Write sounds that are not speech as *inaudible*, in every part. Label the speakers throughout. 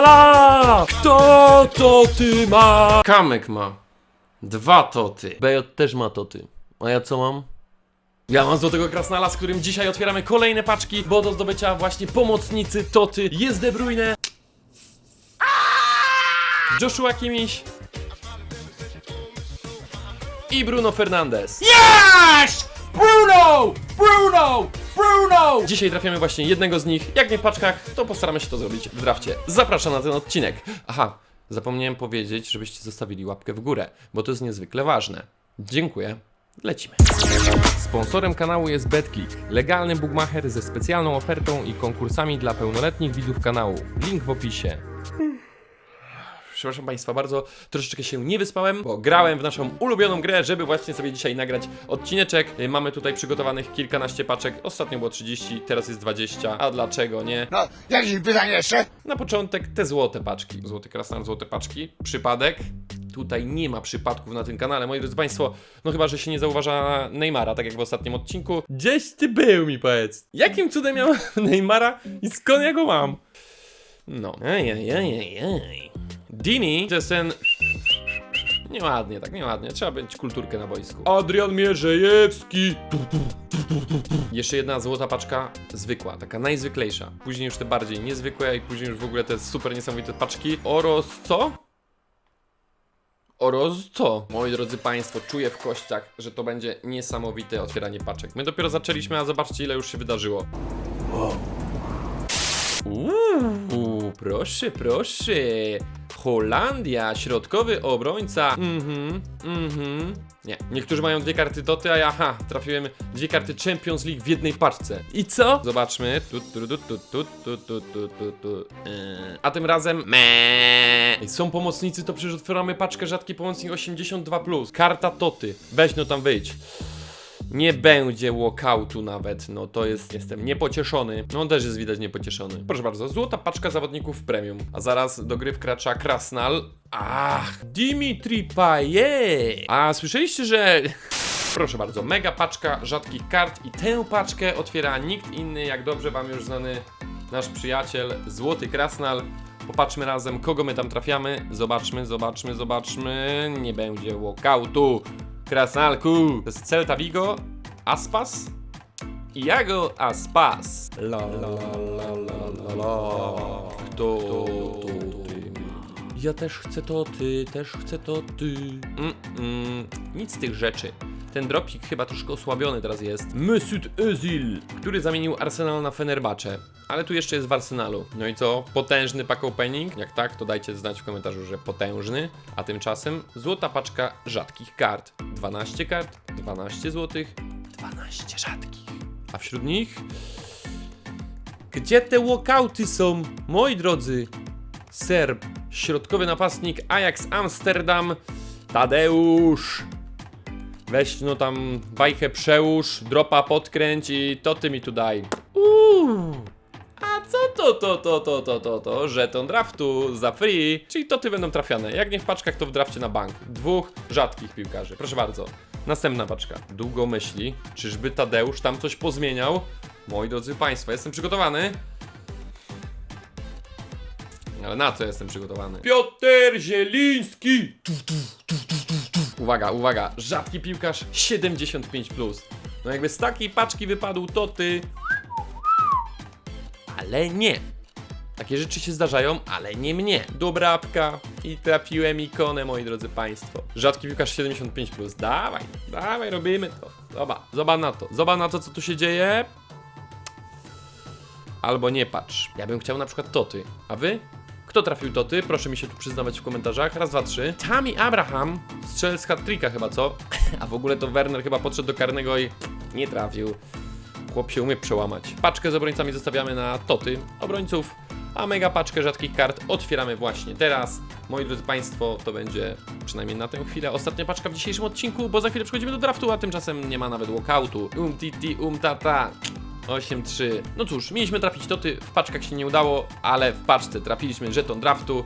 Speaker 1: la to ty ma? Kamek ma. Dwa toty. BJ też ma toty. A ja co mam? Ja mam złotego krasnala, z którym dzisiaj otwieramy kolejne paczki, bo do zdobycia właśnie pomocnicy Toty jest De Bruyne, Joshua Kimmich i Bruno Fernandes.
Speaker 2: Yes! Bruno! Bruno! Bruno!
Speaker 1: Dzisiaj trafiamy właśnie jednego z nich. Jak nie w paczkach, to postaramy się to zrobić w drafcie. Zapraszam na ten odcinek. Aha, zapomniałem powiedzieć, żebyście zostawili łapkę w górę, bo to jest niezwykle ważne. Dziękuję. Lecimy. Sponsorem kanału jest BetClick, legalny bookmacher ze specjalną ofertą i konkursami dla pełnoletnich widzów kanału. Link w opisie. Przepraszam Państwa bardzo, troszeczkę się nie wyspałem, bo grałem w naszą ulubioną grę, żeby właśnie sobie dzisiaj nagrać odcineczek. Y, Mamy tutaj przygotowanych kilkanaście paczek, ostatnio było 30, teraz jest 20, a dlaczego nie?
Speaker 3: No, jakieś pytanie jeszcze?
Speaker 1: Na początek te złote paczki. Złoty krasnal, złote paczki. Przypadek. Tutaj nie ma przypadków na tym kanale, moi drodzy Państwo. No chyba, że się nie zauważa Neymara, tak jak w ostatnim odcinku. Gdzieś ty był, mi powiedz. Jakim cudem mam *laughs* Neymara i skąd ja go mam? No. Ej. Dini to jest ten... Nieładnie, tak nieładnie. Trzeba mieć kulturkę na boisku. Adrian Mierzejewski. Jeszcze jedna złota paczka zwykła, taka najzwyklejsza. Później już te bardziej niezwykłe i później już w ogóle te super niesamowite paczki. Oros co? Oros co? Moi drodzy Państwo, czuję w kościach, że to będzie niesamowite otwieranie paczek. My dopiero zaczęliśmy, a zobaczcie ile już się wydarzyło. Uuu, proszę, proszę. Holandia, środkowy obrońca. Mhm, mhm. Nie, niektórzy mają dwie karty Toty, a ja, ha, trafiłem dwie karty Champions League w jednej paczce. I co? Zobaczmy. Tu, tu, tu, tu, tu, tu, tu, tu, tu, tu. Yy. A tym razem me. Ej, Są pomocnicy, to przecież otwieramy paczkę rzadki pomocnik 82+. Karta Toty. Weź no tam wyjdź. Nie będzie walkoutu nawet, no to jest, jestem niepocieszony. No on też jest widać niepocieszony. Proszę bardzo, złota paczka zawodników premium. A zaraz do gry wkracza Krasnal. Ach, Dimitri Payet. A słyszeliście, że... *laughs* Proszę bardzo, mega paczka rzadkich kart i tę paczkę otwiera nikt inny, jak dobrze wam już znany nasz przyjaciel, Złoty Krasnal. Popatrzmy razem, kogo my tam trafiamy. Zobaczmy, zobaczmy, zobaczmy. Nie będzie walkoutu. Krasnalku. To jest Celta Vigo, Aspas i Jago Aspas. La la la la la la. Kto? Ja też chcę to ty, też chcę to ty. Mm, mm, nic z tych rzeczy. Ten dropik chyba troszkę osłabiony teraz jest. Mesut Özil, który zamienił Arsenal na Fenerbahce. Ale tu jeszcze jest w Arsenalu. No i co? Potężny pack opening? Jak tak, to dajcie znać w komentarzu, że potężny. A tymczasem złota paczka rzadkich kart. 12 kart, 12 złotych, 12 rzadkich. A wśród nich... Gdzie te walkouty są, moi drodzy? Serb, środkowy napastnik Ajax Amsterdam, Tadeusz. Weź no tam bajkę przełóż, dropa podkręć i to ty mi tu daj. Uuu. A co to, to, to, to, to, to, to, żeton draftu za free, czyli to ty będą trafiane. Jak nie w paczkach, to w drafcie na bank. Dwóch rzadkich piłkarzy, proszę bardzo. Następna paczka. Długo myśli, czyżby Tadeusz tam coś pozmieniał? Moi drodzy Państwo, jestem przygotowany. Ale na co jestem przygotowany? Piotr Zieliński! Uwaga, uwaga, rzadki piłkarz 75. No jakby z takiej paczki wypadł to ty. Ale nie. Takie rzeczy się zdarzają, ale nie mnie. Dobra apka i trafiłem ikonę, moi drodzy Państwo. Rzadki piłkarz 75. Dawaj, dawaj, robimy to. Zobacz, zobacz na to. Zobacz na to, co tu się dzieje. Albo nie patrz. Ja bym chciał na przykład Toty. A wy? Kto trafił Toty? Proszę mi się tu przyznawać w komentarzach. Raz, dwa, trzy. Tammy Abraham strzel z hat chyba, co? *laughs* A w ogóle to Werner chyba podszedł do karnego i nie trafił. Chłop się umie przełamać. Paczkę z obrońcami zostawiamy na Toty obrońców, a mega paczkę rzadkich kart otwieramy właśnie teraz. Moi drodzy Państwo, to będzie przynajmniej na tę chwilę ostatnia paczka w dzisiejszym odcinku, bo za chwilę przechodzimy do draftu, a tymczasem nie ma nawet walkoutu. Um titi um tata. 8-3. No cóż, mieliśmy trafić toty, w paczkach się nie udało, ale w paczce trafiliśmy żeton draftu.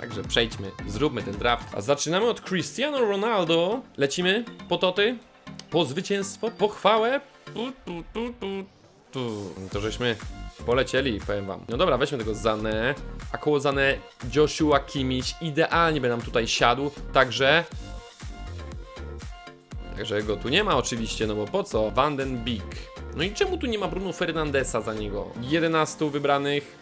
Speaker 1: Także przejdźmy, zróbmy ten draft. A zaczynamy od Cristiano Ronaldo. Lecimy po toty, po zwycięstwo, po chwałę. Tu, tu, tu, tu, tu. To żeśmy Polecieli, powiem wam. No dobra, weźmy tego Zanę. A koło Zanę Joshua Kimmich idealnie by nam tutaj siadł. Także... Także go tu nie ma oczywiście, no bo po co? Van den Beek. No i czemu tu nie ma Bruno Fernandesa za niego? 11 wybranych.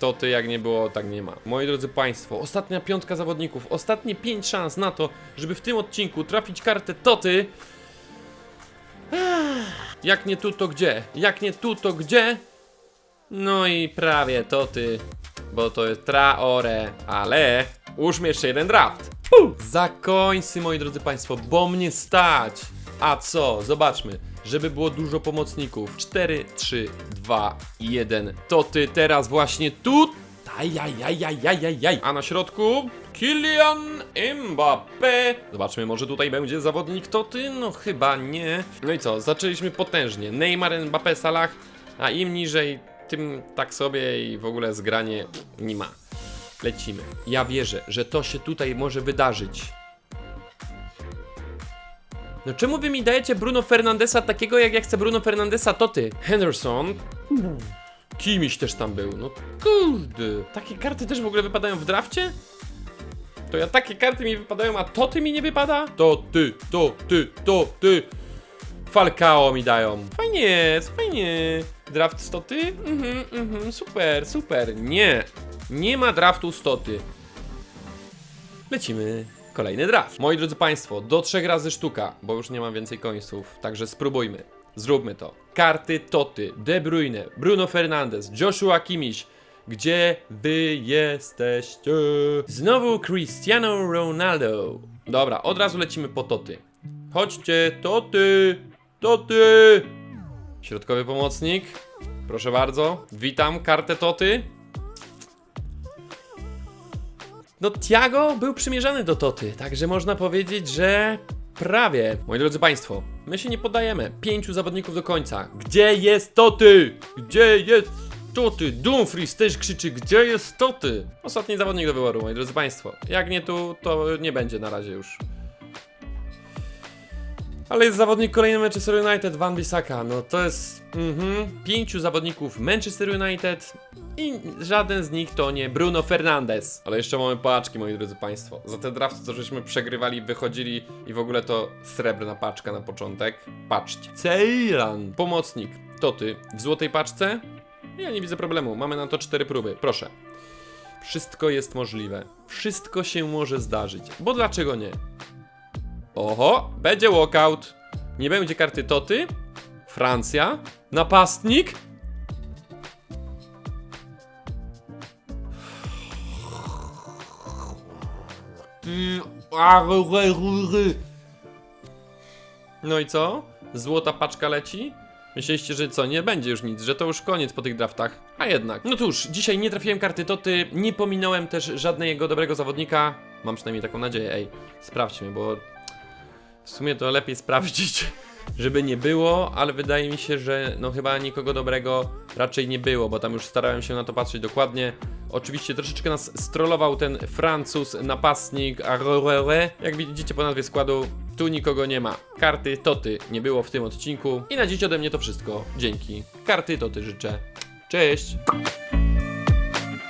Speaker 1: To ty jak nie było, tak nie ma. Moi drodzy Państwo, ostatnia piątka zawodników, ostatnie 5 szans na to, żeby w tym odcinku trafić kartę Toty. Jak nie tu, to gdzie? Jak nie tu, to gdzie? No i prawie Toty, bo to jest Traore, ale użmy jeszcze jeden draft. Za końcy, moi drodzy Państwo, bo mnie stać. A co? Zobaczmy, żeby było dużo pomocników. 4, 3, 2, 1. To ty teraz właśnie tu. A na środku Kylian Mbappé. Zobaczmy, może tutaj będzie zawodnik Toty? No chyba nie. No i co? Zaczęliśmy potężnie. Neymar, Mbappé, Salah, a im niżej, tym tak sobie i w ogóle zgranie nie ma. Lecimy. Ja wierzę, że to się tutaj może wydarzyć. No czemu wy mi dajecie Bruno Fernandesa takiego, jak ja chcę Bruno Fernandesa, to ty? Henderson. Kimiś też tam był. No kurde. Takie karty też w ogóle wypadają w drafcie? To ja takie karty mi wypadają, a to ty mi nie wypada? To ty, to ty, to ty. Falcao mi dają. Fajnie fajnie. Draft 100 ty? Mhm, mhm, super, super. Nie. Nie ma draftu 100 ty. Lecimy. Kolejny draft. Moi drodzy Państwo, do trzech razy sztuka, bo już nie mam więcej końców, także spróbujmy. Zróbmy to. Karty Toty, De Bruyne, Bruno Fernandes, Joshua Kimmich. Gdzie wy jesteście? Znowu Cristiano Ronaldo. Dobra, od razu lecimy po Toty. Chodźcie, Toty! Toty! Środkowy pomocnik. Proszę bardzo. Witam, kartę Toty. No Tiago był przymierzany do Toty, także można powiedzieć, że prawie. Moi drodzy Państwo, my się nie poddajemy. Pięciu zawodników do końca. Gdzie jest Toty? Gdzie jest Toty? Dumfries też krzyczy, gdzie jest Toty? Ostatni zawodnik do wyboru, moi drodzy Państwo. Jak nie tu, to nie będzie na razie już. Ale jest zawodnik kolejny Manchester United, Van Bissaka. No to jest mhm, pięciu zawodników Manchester United i żaden z nich to nie Bruno Fernandes. Ale jeszcze mamy paczki, moi drodzy Państwo. Za te drafty, co żeśmy przegrywali, wychodzili i w ogóle to srebrna paczka na początek. Patrzcie. Ceylan. Pomocnik. To ty. W złotej paczce? Ja nie widzę problemu. Mamy na to cztery próby. Proszę. Wszystko jest możliwe. Wszystko się może zdarzyć. Bo dlaczego nie? Oho, będzie walkout. Nie będzie karty Toty. Francja. Napastnik. No i co? Złota paczka leci? Myśleliście, że co, nie będzie już nic, że to już koniec po tych draftach. A jednak. No cóż, dzisiaj nie trafiłem karty Toty, nie pominąłem też żadnego dobrego zawodnika. Mam przynajmniej taką nadzieję, ej, sprawdźmy, bo w sumie to lepiej sprawdzić, *laughs* żeby nie było, ale wydaje mi się, że no chyba nikogo dobrego raczej nie było, bo tam już starałem się na to patrzeć dokładnie. Oczywiście troszeczkę nas strollował ten Francuz, napastnik Aurore. Jak widzicie po nazwie składu, tu nikogo nie ma. Karty Toty nie było w tym odcinku. I na dziś ode mnie to wszystko. Dzięki. Karty Toty życzę. Cześć!